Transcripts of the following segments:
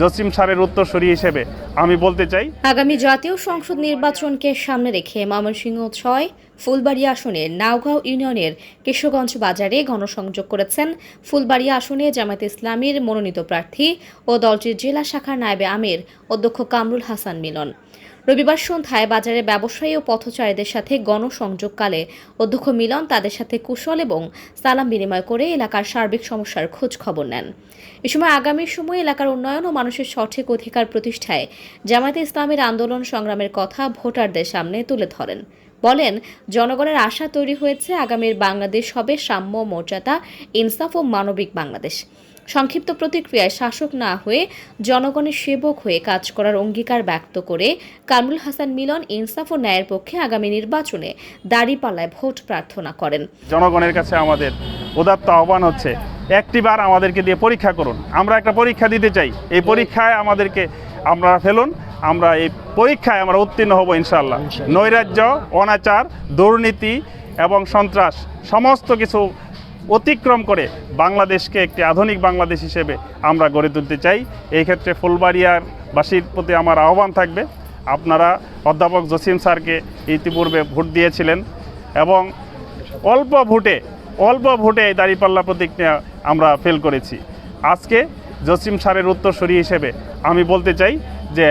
জসিম সারের উত্তরসূরি হিসেবে আমি বলতে চাই, আগামী জাতীয় সংসদ নির্বাচনকে সামনে রেখে ময়মনসিংহ ছয়, ফুলবাড়ি আসনে নাওগাঁও ইউনিয়নের কেশগঞ্জ বাজারে গণসংযোগ করেছেন। ফুলবাড়ি আসনে জামায়াত ইসলামীর মনোনীত প্রার্থী ও দলটির জেলা শাখার নায়েবে আমির, অধ্যক্ষ কামরুল হাসান মিলন। রবিবার সন্ধ্যায় বাজারে ব্যবসায়ী ও পথচারীদের সাথে গণসংযোগকালে অধ্যক্ষ মিলন তাদের সাথে কুশল এবং সালাম বিনিময় করে এলাকার সার্বিক সমস্যার খোঁজ খবর নেন। এ সময় আগামী সময়ে এলাকার উন্নয়ন ও মানুষের সঠিক অধিকার প্রতিষ্ঠায় জামায়াতে ইসলামের আন্দোলন সংগ্রামের কথা ভোটারদের সামনে তুলে ধরেন। বলেন, জনগণের আশা তৈরি হয়েছে আগামীর বাংলাদেশ হবে সাম্য মর্যাদা, ইনসাফ ও মানবিক বাংলাদেশ। সংক্ষিপ্ত প্রতিক্রিয়ায় শাসক না হয়ে জনগণের সেবক হয়ে কাজ করার অঙ্গীকার ব্যক্ত করে কামরুল হাসান মিলন ইনসাফ ও ন্যায়ের পক্ষে আগামী নির্বাচনে দাঁড়িপাল্লায় ভোট প্রার্থনা করেন। জনগণের কাছে আমাদের উদাত্ত আহ্বান হচ্ছে একটিবার আমাদেরকে দিয়ে পরীক্ষা করুন। আমরা একটা পরীক্ষা দিতে চাই। এই পরীক্ষায় আমাদেরকে আমরা ফেলুন আমরা এই পরীক্ষায় আমরা উত্তীর্ণ হব ইনশাল্লাহ নৈরাজ্য অনাচার দুর্নীতি এবং সন্ত্রাস সমস্ত কিছু অতিক্রম করে বাংলাদেশকে একটি আধুনিক বাংলাদেশ হিসেবে আমরা গড়ে তুলতে চাই। এই ক্ষেত্রে ফুলবাড়িয়ার বাসীর প্রতি আমার আহ্বান থাকবে। আপনারা অধ্যাপক জসিম স্যারকে ইতিপূর্বে ভোট দিয়েছিলেন এবং অল্প ভোটে অল্প ভোটে এই দাঁড়িপাল্লা প্রতিক্রিয়া আমরা ফেল করেছি। আজকে জসিম স্যারের উত্তরসূরি হিসেবে আমি বলতে চাই যে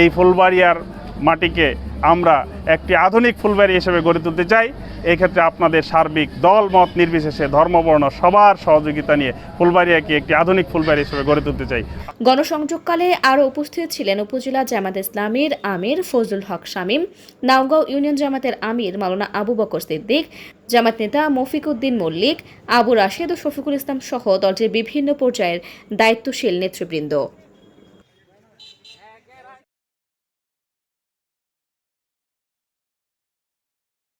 এই ফুলবাড়িয়ার মাটিকে আমরা একটি আধুনিক ফুলবাড়ি হিসেবে গড়ে তুলতে চাই। এই ক্ষেত্রে আপনাদের সার্বিক দল, মত নির্বিশেষে ধর্মবর্ণ সবার সহযোগিতা নিয়ে ফুলবাড়িয়াকে একটি আধুনিক ফুলবাড়ি হিসেবে গড়ে তুলতে চাই। গণসংযোগকালে আরও উপস্থিত ছিলেন উপজেলা জামাত ইসলামীর আমির ফজলুল হক শামীম নাওগাঁও ইউনিয়ন জামাতের আমির মাওলানা আবু বকর সিদ্দিক, জামাত নেতা মফিক উদ্দিন মল্লিক, আবু রাশেদ ও শফিকুল ইসলাম সহ দলটির বিভিন্ন পর্যায়ের দায়িত্বশীল নেতৃবৃন্দ।